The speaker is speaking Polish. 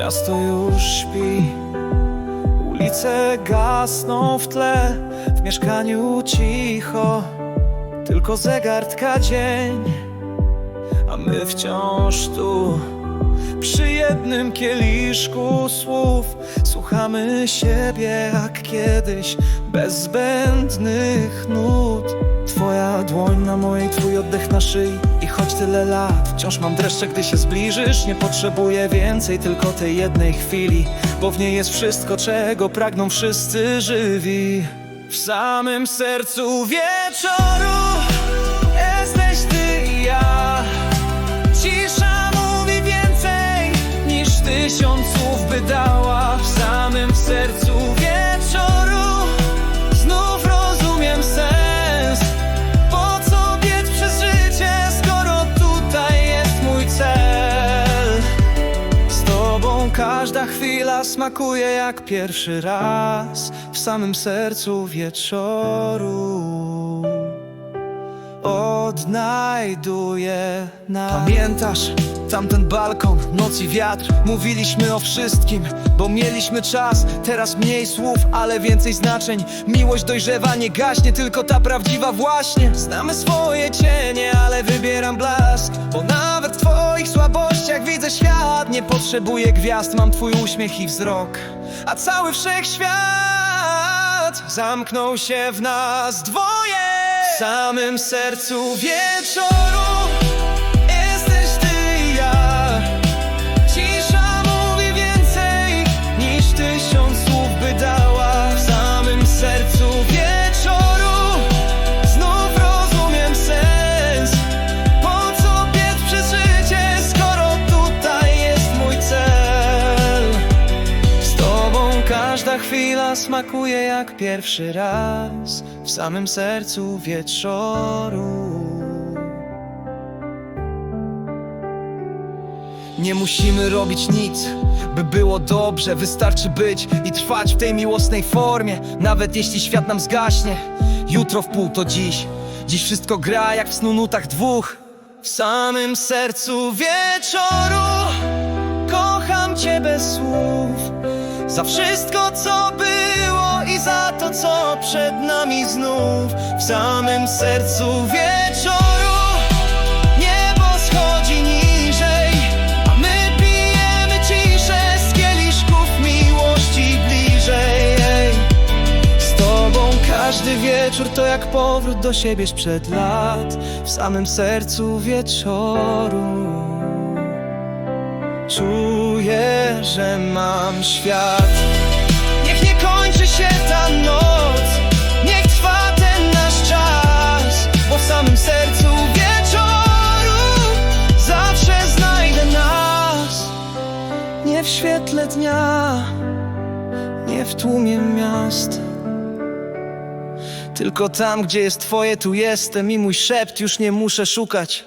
Miasto już śpi. Ulice gasną w tle W mieszkaniu cicho. Tylko zegartka dzień A my wciąż tu Przy jednym kieliszku słów. Słuchamy siebie jak kiedyś Bez zbędnych nut. Twoja dłoń na mojej, twój oddech na szyi. I choć tyle lat, wciąż mam dreszcze, gdy się zbliżysz. Nie potrzebuję więcej, tylko tej jednej chwili. Bo w niej jest wszystko, czego pragną wszyscy żywi. W samym sercu wieczoru tysiąc słów by dała W samym sercu wieczoru. Znów rozumiem sens Po co biec przez życie, skoro tutaj jest mój cel? Z tobą każda chwila smakuje jak pierwszy raz W samym sercu wieczoru. Odnajduję nas Pamiętasz tamten balkon, noc i wiatr. Mówiliśmy o wszystkim, bo mieliśmy czas. Teraz mniej słów, ale więcej znaczeń. Miłość dojrzewa, nie gaśnie, tylko ta prawdziwa właśnie. Znamy swoje cienie, ale wybieram blask. Bo nawet w twoich słabościach widzę świat. Nie potrzebuję gwiazd, mam twój uśmiech i wzrok. A cały wszechświat zamknął się w nas dwoje. W samym sercu wieczoru niż tysiąc słów by dała. W samym sercu wieczoru znów rozumiem sens. Po co biec przez życie, skoro tutaj jest mój cel? Z tobą każda chwila smakuje jak pierwszy raz w samym sercu wieczoru. Nie musimy robić nic, by było dobrze. Wystarczy być i trwać w tej miłosnej formie. Nawet jeśli świat nam zgaśnie Jutro w pół to dziś. Dziś wszystko gra jak w snu nutach dwóch. W samym sercu wieczoru Kocham cię bez słów. Za wszystko co było i za to co przed nami znów. W samym sercu wieczoru każdy wieczór to jak powrót do siebie sprzed lat. W samym sercu wieczoru. Czuję, że mam świat. Niech nie kończy się ta noc. Niech trwa ten nasz czas. Bo w samym sercu wieczoru Zawsze znajdę nas. Nie w świetle dnia Nie w tłumie miast Tylko tam, gdzie jest twoje, tu jestem I mój szept już nie muszę szukać